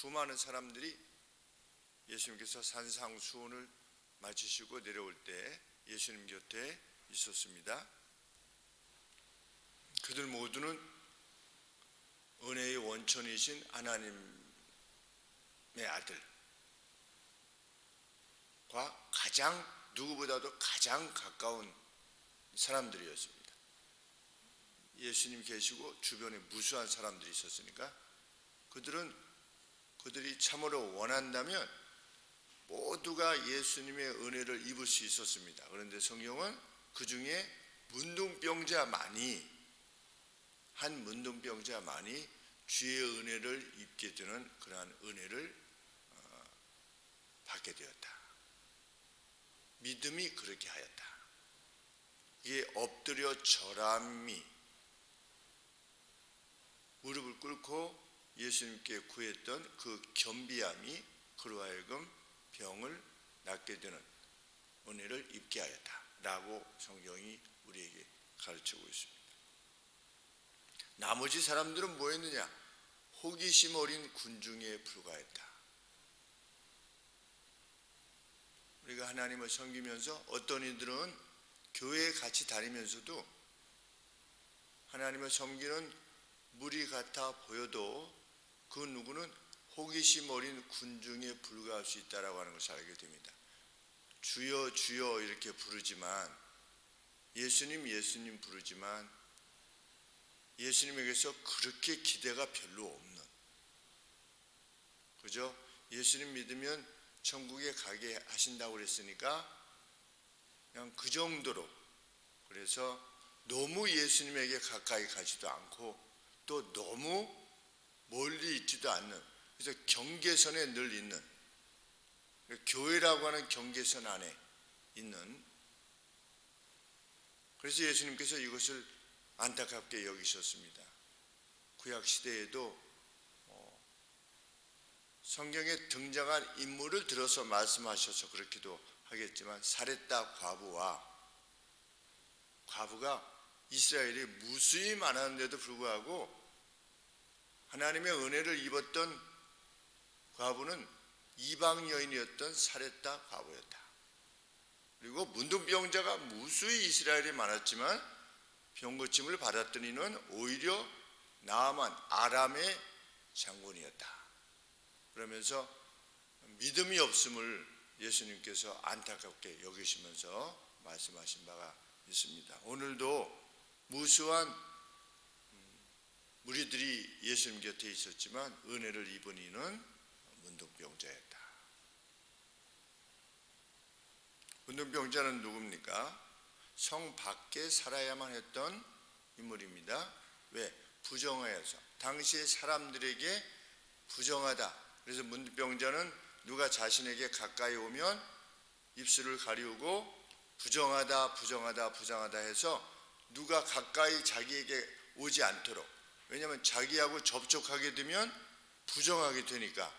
수많은 사람들이 예수님께서 산상수훈을 마치시고 내려올 때 예수님 곁에 있었습니다. 그들 모두는 은혜의 원천이신 하나님의 아들과 가장 누구보다도 가장 가까운 사람들이었습니다. 예수님 계시고 주변에 무수한 사람들이 있었으니까 그들은 그들이 참으로 원한다면 모두가 예수님의 은혜를 입을 수 있었습니다. 그런데 성경은 그 중에 문둥병자만이 한 문둥병자만이 주의 은혜를 입게 되는 그러한 은혜를 어, 받게 되었다. 믿음이 그렇게 하였다. 이게 엎드려 절함이 무릎을 꿇고 예수님께 구했던 그 겸비함이 그로 하여금 병을 낫게 되는 은혜를 입게 하였다 라고 성경이 우리에게 가르치고 있습니다. 나머지 사람들은 뭐였느냐? 호기심 어린 군중에 불과했다. 우리가 하나님을 섬기면서 어떤 이들은 교회에 같이 다니면서도 하나님을 섬기는 같아 보여도 그 누구는 호기심 어린 군중에 불과할 수 있다라고 하는 것을 알게 됩니다. 주여 주여 이렇게 부르지만 예수님 예수님 부르지만 예수님에게서 그렇게 기대가 별로 없는 그죠? 예수님 믿으면 천국에 가게 하신다고 그랬으니까 그냥 그 정도로 그래서 너무 예수님에게 가까이 가지도 않고 또 너무 멀리 있지도 않는 그래서 경계선에 늘 있는 교회라고 하는 경계선 안에 있는 그래서 예수님께서 이것을 안타깝게 여기셨습니다. 구약 시대에도 어, 성경에 등장한 인물을 들어서 말씀하셔서 그렇기도 하겠지만 사렛다 과부와 과부가 이스라엘이 무수히 많았는데도 불구하고 하나님의 은혜를 입었던 과부는 이방 여인이었던 사렛다 과부였다. 그리고 문둥병자가 무수히 이스라엘이 많았지만 병 고침을 받았던 이는 오히려 나아만 아람의 장군이었다. 그러면서 믿음이 없음을 예수님께서 안타깝게 여기시면서 말씀하신 바가 있습니다. 오늘도 무수한 무리들이 예수님 곁에 있었지만 은혜를 입은 이는 문둥병자였다. 문둥병자는 누굽니까? 성 밖에 살아야만 했던 인물입니다. 왜? 부정하여서 당시의 사람들에게 부정하다. 그래서 문둥병자는 누가 자신에게 가까이 오면 입술을 가리우고 부정하다, 부정하다, 부정하다 해서 누가 가까이 자기에게 오지 않도록 왜냐하면 자기하고 접촉하게 되면 부정하게 되니까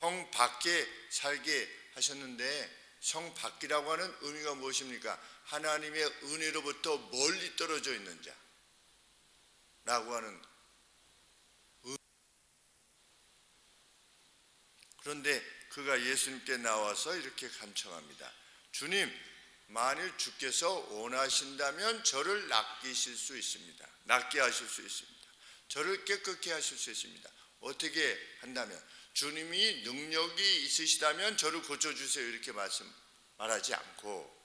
성 밖에 살게 하셨는데 성 밖이라고 하는 의미가 무엇입니까? 하나님의 은혜로부터 멀리 떨어져 있는 자라고 하는 그런데 그가 예수님께 나와서 이렇게 간청합니다. 주님, 만일 주께서 원하신다면 저를 낚이실 수 있습니다. 낫게 하실 수 있습니다. 저를 깨끗게 하실 수 있습니다. 어떻게 한다면 주님이 능력이 있으시다면 저를 고쳐 주세요. 이렇게 말씀 말하지 않고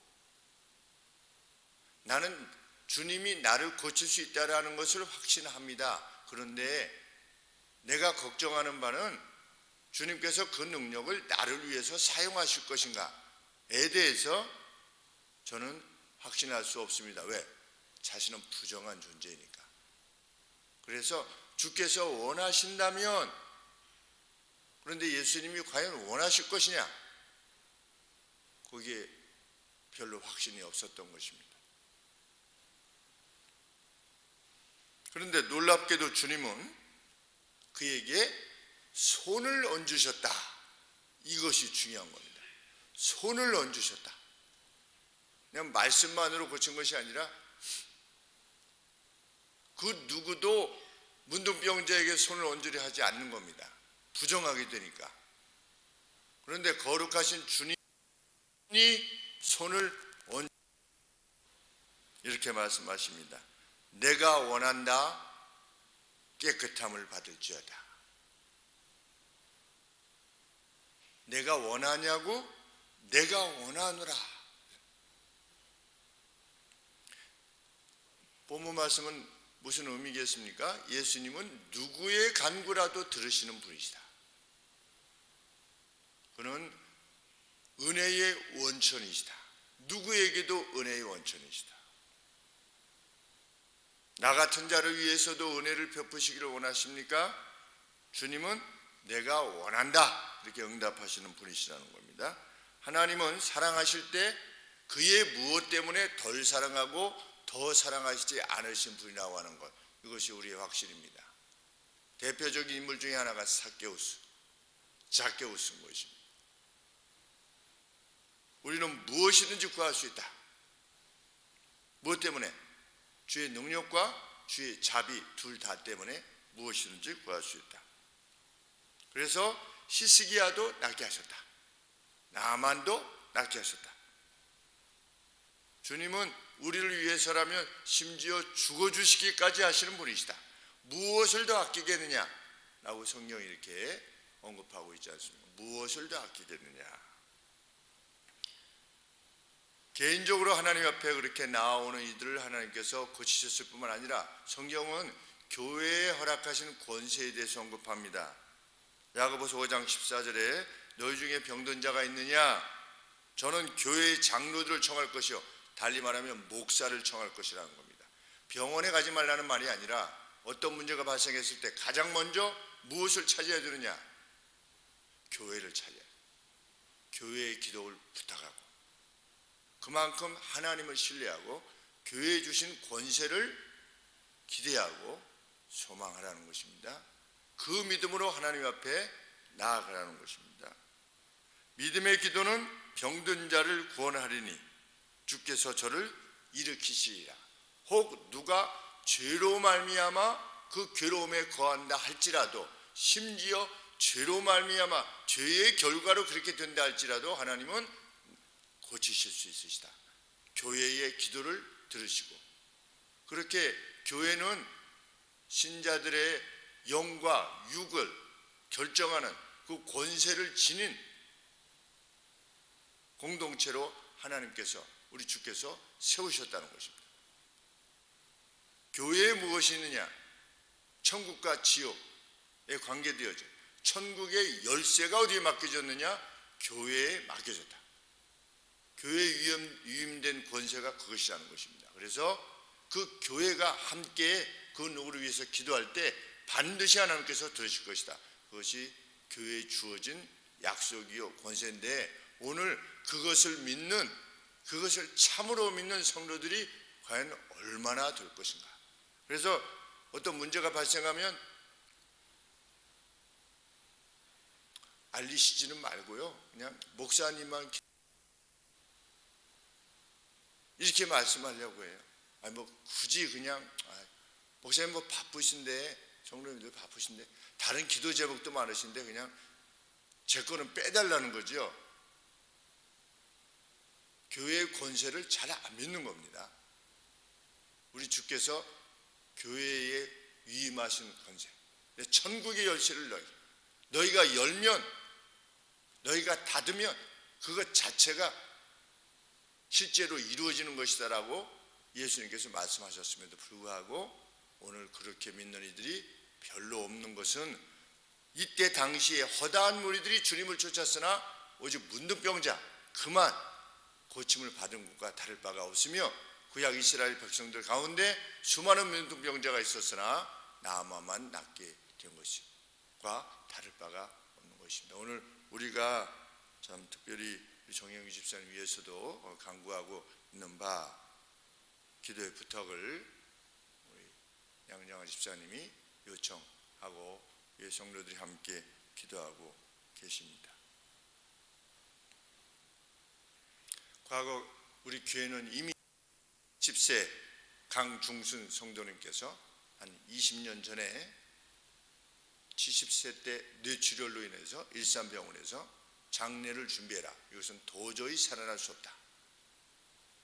나는 주님이 나를 고칠 수 있다라는 것을 확신합니다. 그런데 내가 걱정하는 바는 주님께서 그 능력을 나를 위해서 사용하실 것인가에 대해서 저는 확신할 수 없습니다. 왜? 자신은 부정한 존재이니까. 그래서 주께서 원하신다면 그런데 예수님이 과연 원하실 것이냐? 거기에 별로 확신이 없었던 것입니다. 그런데 놀랍게도 주님은 그에게 손을 얹으셨다. 이것이 중요한 겁니다. 손을 얹으셨다. 그냥 말씀만으로 고친 것이 아니라 그 누구도 문둥병자에게 손을 얹으려 하지 않는 겁니다. 부정하게 되니까. 그런데 거룩하신 주님이 손을 얹 이렇게 말씀하십니다. 내가 원한다 깨끗함을 받을지어다. 내가 원하냐고 내가 원하노라. 본문 말씀은 무슨 의미겠습니까? 예수님은 누구의 간구라도 들으시는 분이시다. 그는 은혜의 원천이시다. 누구에게도 은혜의 원천이시다. 나 같은 자를 위해서도 은혜를 베푸시기를 원하십니까? 주님은 내가 원한다. 이렇게 응답하시는 분이시라는 겁니다. 하나님은 사랑하실 때 그의 무엇 때문에 덜 사랑하고 더 사랑하시지 않으신 분이라고 하는 것. 이것이 우리의 확신입니다. 대표적인 인물 중에 하나가 사케우스. 자케우스인 것입니다. 우리는 무엇이든지 구할 수 있다. 무엇 때문에? 주의 능력과 주의 자비 둘 다 때문에 무엇이든지 구할 수 있다. 그래서 히스기야도 낫게 하셨다. 나만도 낫게 하셨다. 주님은 우리를 위해서라면 심지어 죽어주시기까지 하시는 분이시다. 무엇을 더 아끼겠느냐? 라고 성경이 이렇게 언급하고 있지 않습니까? 무엇을 더 아끼겠느냐? 개인적으로 하나님 앞에 그렇게 나오는 이들을 하나님께서 고치셨을 뿐만 아니라 성경은 교회에 허락하신 권세에 대해서 언급합니다. 야고보서 5장 14절에 너희 중에 병든 자가 있느냐? 저는 교회의 장로들을 청할 것이요. 달리 말하면 목사를 청할 것이라는 겁니다. 병원에 가지 말라는 말이 아니라 어떤 문제가 발생했을 때 가장 먼저 무엇을 찾아야 되느냐? 교회를 찾아야 교회의 기도를 부탁하고 그만큼 하나님을 신뢰하고 교회에 주신 권세를 기대하고 소망하라는 것입니다. 그 믿음으로 하나님 앞에 나아가라는 것입니다. 믿음의 기도는 병든 자를 구원하리니 주께서 저를 일으키시리라. 혹 누가 죄로 말미암아 그 괴로움에 거한다 할지라도 심지어 죄로 말미암아 죄의 결과로 그렇게 된다 할지라도 하나님은 고치실 수 있으시다. 교회의 기도를 들으시고 그렇게 교회는 신자들의 영과 육을 결정하는 그 권세를 지닌 공동체로 하나님께서 우리 주께서 세우셨다는 것입니다. 교회에 무엇이 있느냐? 천국과 지옥에 관계되어져. 천국의 열쇠가 어디에 맡겨졌느냐? 교회에 맡겨졌다. 교회에 위임, 위임된 권세가 그것이라는 것입니다. 그래서 그 교회가 함께 그 누구를 위해서 기도할 때 반드시 하나님께서 들으실 것이다. 그것이 교회에 주어진 약속이요 권세인데 오늘 그것을 믿는 그것을 참으로 믿는 성도들이 과연 얼마나 될 것인가. 그래서 어떤 문제가 발생하면 알리시지는 말고요. 그냥 목사님만 이렇게 말씀하려고 해요. 아니 뭐 굳이 그냥 아, 목사님 뭐 바쁘신데 성도님들 바쁘신데 다른 기도 제목도 많으신데 그냥 제 거는 빼달라는 거죠. 교회의 권세를 잘 안 믿는 겁니다. 우리 주께서 교회에 위임하신 권세, 천국의 열쇠를 너희, 너희가 열면, 너희가 닫으면 그것 자체가 실제로 이루어지는 것이다라고 예수님께서 말씀하셨음에도 불구하고 오늘 그렇게 믿는 이들이 별로 없는 것은 이때 당시에 허다한 무리들이 주님을 쫓았으나 오직 문둥병자 그만 고침을 받은 것과 다를 바가 없으며 구약 이스라엘 백성들 가운데 수많은 문둥병자가 있었으나 나아만 낫게 된 것과 다를 바가 없는 것입니다. 오늘 우리가 참 특별히 정영기 집사님 위해서도 강구하고 있는 바 기도의 부탁을 우리 양정아 집사님이 요청하고 예 성도들이 함께 기도하고 계십니다. 과거 우리 교회는 이미 10세 강중순 성도님께서 한 20년 전에 70세 때 뇌출혈로 인해서 일산병원에서 장례를 준비해라. 이것은 도저히 살아날 수 없다.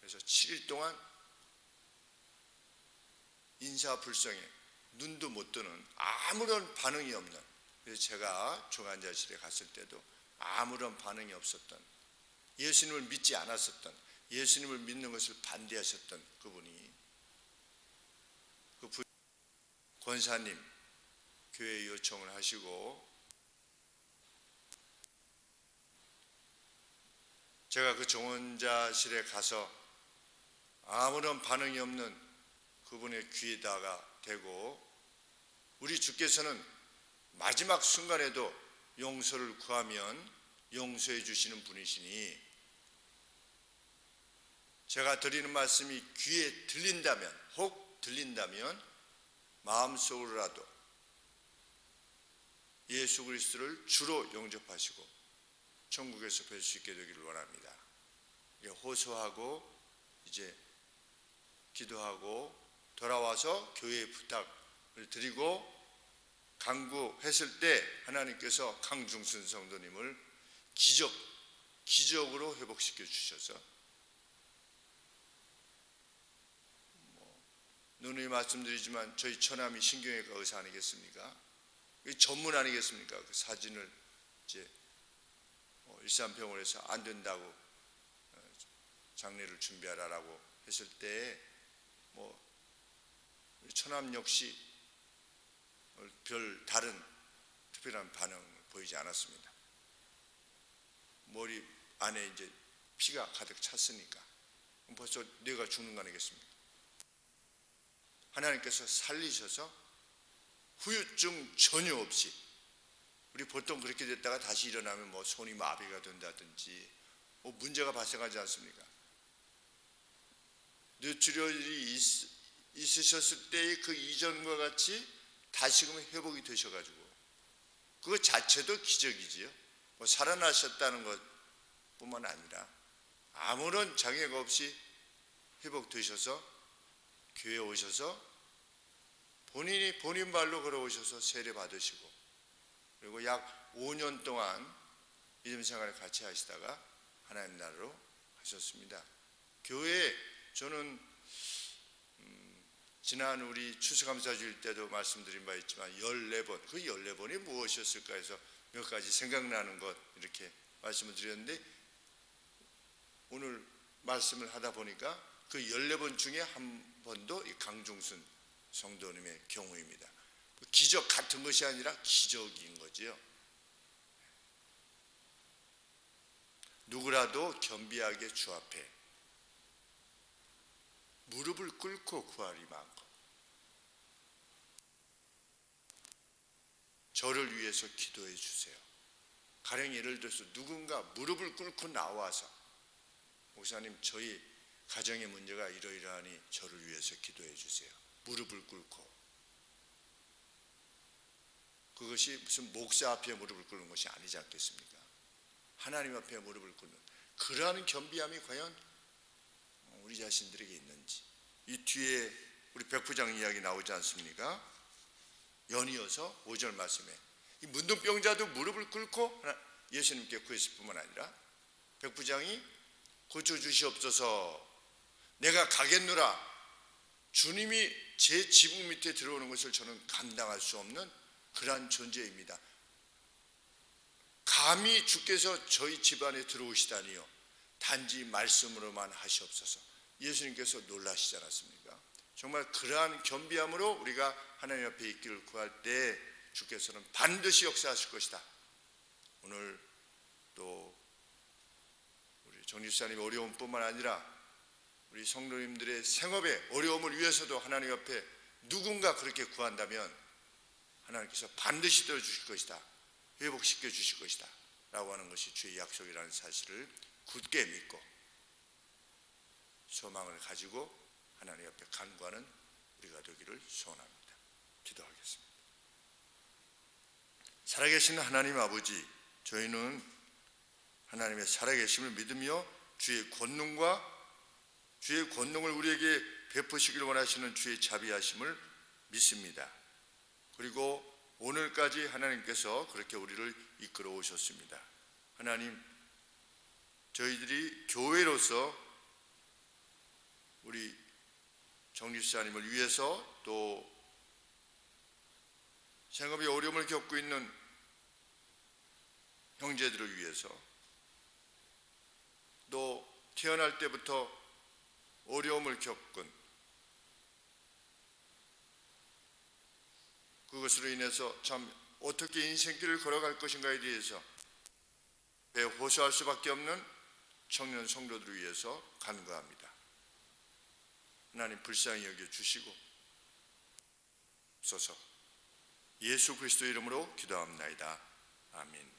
그래서 7일 동안 인사불성에 눈도 못 뜨는 아무런 반응이 없는 그래서 제가 중환자실에 갔을 때도 아무런 반응이 없었던 예수님을 믿지 않았었던 예수님을 믿는 것을 반대하셨던 그분이 그 부- 권사님 교회 요청을 하시고 제가 그 정원자실에 가서 아무런 반응이 없는 그분의 귀에다가 대고 우리 주께서는 마지막 순간에도 용서를 구하면 용서해 주시는 분이시니 제가 드리는 말씀이 귀에 들린다면 혹 들린다면 마음속으로라도 예수 그리스도를 주로 영접하시고 천국에서 뵐 수 있게 되기를 원합니다. 호소하고 이제 기도하고 돌아와서 교회에 부탁을 드리고 강구했을 때 하나님께서 강중순 성도님을 기적 기적으로 회복시켜 주셔서 누누이 말씀드리지만 저희 처남이 신경외과 의사 아니겠습니까? 이 전문 아니겠습니까? 그 사진을 이제 어, 일산병원에서 안 된다고 어, 장례를 준비하라라고 했을 때 뭐 처남 역시 별 다른 특별한 반응을 보이지 않았습니다. 머리 안에 이제 피가 가득 찼으니까 벌써 뇌가 죽는 거 아니겠습니까? 하나님께서 살리셔서 후유증 전혀 없이 우리 보통 그렇게 됐다가 다시 일어나면 뭐 손이 마비가 된다든지 뭐 문제가 발생하지 않습니까? 뇌출혈이 있, 있으셨을 때의 그 이전과 같이 다시금 회복이 되셔가지고 그것 자체도 기적이지요. 뭐 살아나셨다는 것뿐만 아니라 아무런 장애가 없이 회복되셔서 교회 오셔서 본인이 본인 발로 걸어오셔서 세례 받으시고 그리고 약 5년 동안 믿음 생활을 같이 하시다가 하나님 나라로 하셨습니다. 교회에 저는 지난 우리 추수감사주일 때도 말씀드린 바 있지만 14번 그 14번이 무엇이었을까 해서 몇 가지 생각나는 것 이렇게 말씀을 드렸는데 오늘 말씀을 하다 보니까 그 14번 중에 한 번도 이 강중순 성도님의 경우입니다. 기적 같은 것이 아니라 기적인 거지요. 누구라도 겸비하게 주 앞에 무릎을 꿇고 구하리 많고 저를 위해서 기도해 주세요. 가령 예를 들어서 누군가 무릎을 꿇고 나와서 목사님 저희 가정의 문제가 이러이러하니 저를 위해서 기도해 주세요. 무릎을 꿇고 그것이 무슨 목사 앞에 무릎을 꿇는 것이 아니지 않겠습니까? 하나님 앞에 무릎을 꿇는 그러한 겸비함이 과연 우리 자신들에게 있는지 이 뒤에 우리 백부장 이야기 나오지 않습니까? 연이어서 5절 말씀에 이 문둥병자도 무릎을 꿇고 예수님께 구했을 뿐만 아니라 백부장이 고쳐주시옵소서 내가 가겠노라 주님이 제 지붕 밑에 들어오는 것을 저는 감당할 수 없는 그러한 존재입니다 감히 주께서 저희 집안에 들어오시다니요 단지 말씀으로만 하시옵소서 예수님께서 놀라시지 않았습니까? 정말 그러한 겸비함으로 우리가 하나님 앞에 있기를 구할 때 주께서는 반드시 역사하실 것이다. 오늘 또 우리 정립사님 어려움뿐만 아니라 우리 성도님들의 생업의 어려움을 위해서도 하나님 앞에 누군가 그렇게 구한다면 하나님께서 반드시 들어주실 것이다. 회복시켜 주실 것이다. 라고 하는 것이 주의 약속이라는 사실을 굳게 믿고 소망을 가지고 하나님 앞에 간구하는 우리가 되기를 소원합니다. 기도하겠습니다. 살아계신 하나님 아버지, 저희는 하나님의 살아계심을 믿으며 주의 권능과 주의 권능을 우리에게 베푸시길 원하시는 주의 자비하심을 믿습니다. 그리고 오늘 끝까지 하나님께서 그렇게 우리를 이끌어 오셨습니다. 하나님, 저희들이 교회로서 우리 정립사님을 위해서 또 생업에 어려움을 겪고 있는 형제들을 위해서 또 태어날 때부터 어려움을 겪은 그것으로 인해서 참 어떻게 인생길을 걸어갈 것인가에 대해서 배 호소할 수밖에 없는 청년 성도들을 위해서 간구합니다. 하나님 불쌍히 여겨 주시고 소서 예수 그리스도 이름으로 기도합나이다. 아멘.